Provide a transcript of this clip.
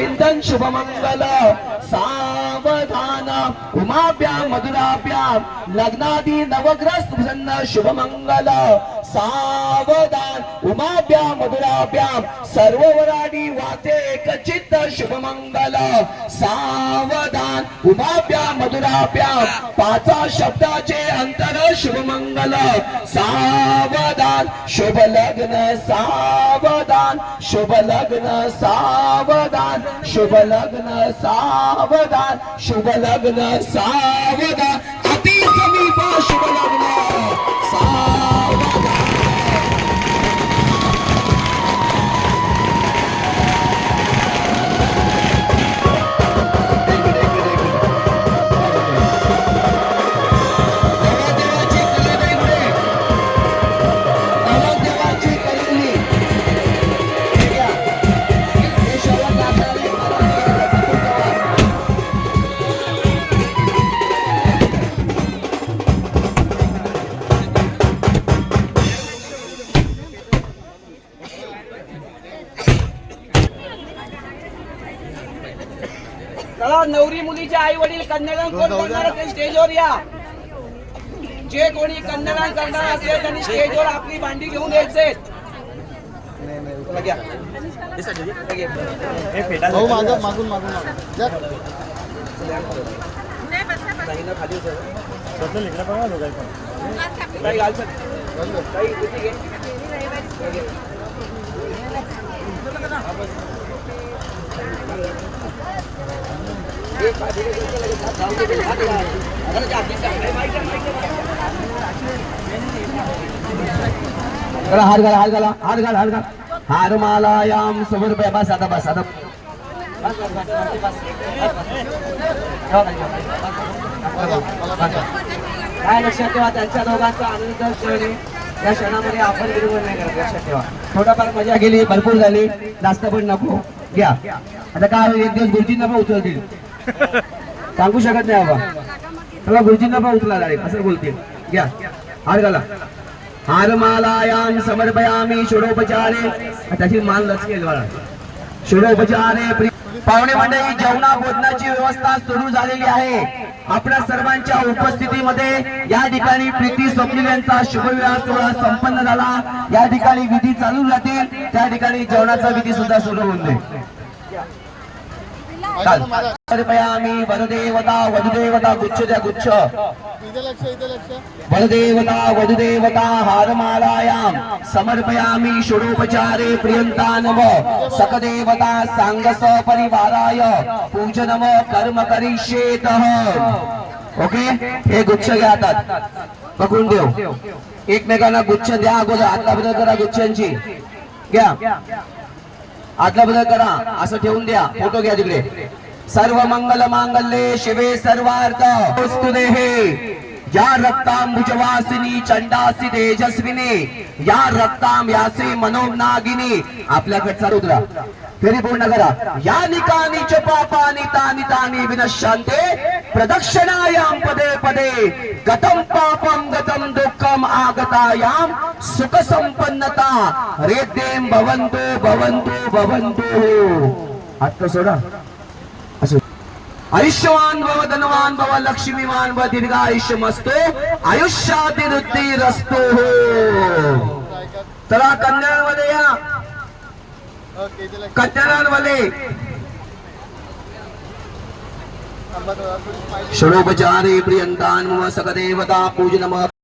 चिंतन शुभमंगल सावधान उमाभ्या मधुराभ्या लग्नादी नवग्रस्त प्रसन्न शुभमंगल सावधान उमाभ्या मधुराभ्या सर्व वराडी वाते एक चित्त शुभमंगल सावधान उमाभ्याम मधुराभ्याम पाचा शब्दाचे अंतर शुभमंगल. सावधान शुभ लग्न सावधान शुभ लग्न सावधान शुभ लग्न सावधान शुभ लग्न सावधान. अति समीपा शुभ लग्न सा चला नवरी मुलीचे आई वडील कन्यादान कोण करणार ते स्टेजवर या. जे कोणी कन्यादान करणार असेल त्यांनी स्टेजवर आपली भांडी घेऊन यायचे. हे मागून मागून मागून. ताई घाल. ताई इथे घे. हे घे. हात इकडे हात लावून हात घाला हात घाला हात घाल हात समोर बस बस आता बस आता काय लक्षात ठेवा त्यांच्या दोघांचा आनंद क्षण या क्षणामध्ये आपण विरोध नाही करत लक्षात ठेवा थोडाफार मजा गेली भरपूर झाली जास्त पण नको घ्या. आता काय होईल, एक दिवस गुरुजींना पण उचलतील. सांगू शकत नाही बाबा. चला गुरुजींना पण उचला डायरेक्ट असं बोलतील. घ्या. हार घाला. हार मालायाम समर्पयामी षोडोपचारे. त्याची मान लचकेल बाळा. षोडोपचारे पाहुणे मंडळी जेवणा भोजनाची व्यवस्था सुरू झालेली आहे. आपल्या सर्वांच्या उपस्थितीमध्ये या ठिकाणी प्रीती स्वप्नील यांचा शुभविवाह सोहळा संपन्न झाला. या ठिकाणी विधी चालू राहतील. त्या ठिकाणी जेवणाचा विधी सुद्धा सुरू होऊन जाईल. समर्पयामी वरदेवता वधुदेवता गुच्छ द्या गुच्छ वरदेवता वधुदेवता हारमालायाम समर्पयामी षोडोपचारे प्रियंतानव सकदेवता सांगस परिवाराय पूजनम कर्म करिष्येत. ओके? हे गुच्छ घ्या हातात पकडून देऊ. एकमेकांना गुच्छ द्या अगोदर. करा गुच्छांची घ्या. आदला बदल करा असं ठेवून द्या फोटो घ्या तिकडे. सर्व मंगल मांगल्ये शिवे सर्वार्थ. या रक्तांबुजवासिनी चंडासी तेजस्विनी या रक्ताम यासी मनोनागिनी आपल्याकडचा रुद्रा फेरी पूर्ण करा. या निकानी च पापानि तानि तानि विनश्यन्ते प्रदक्षिणायाम पदे पदे गतम पापम गत दुःखम सुख संपन्नता रेद्येम भवन्तु भवन्तु भवन्तु. आता सोडा. आयुष्यवान भव धनवान भव लक्ष्मीवान भव दीर्घ आयुष्य मस्तो आयुष्यातिवृत्ती रस्तो चला कन्यामध्ये या ओके कन्यामध्ये षडोपचारे प्रियंतान मम सकदेवता पूजनम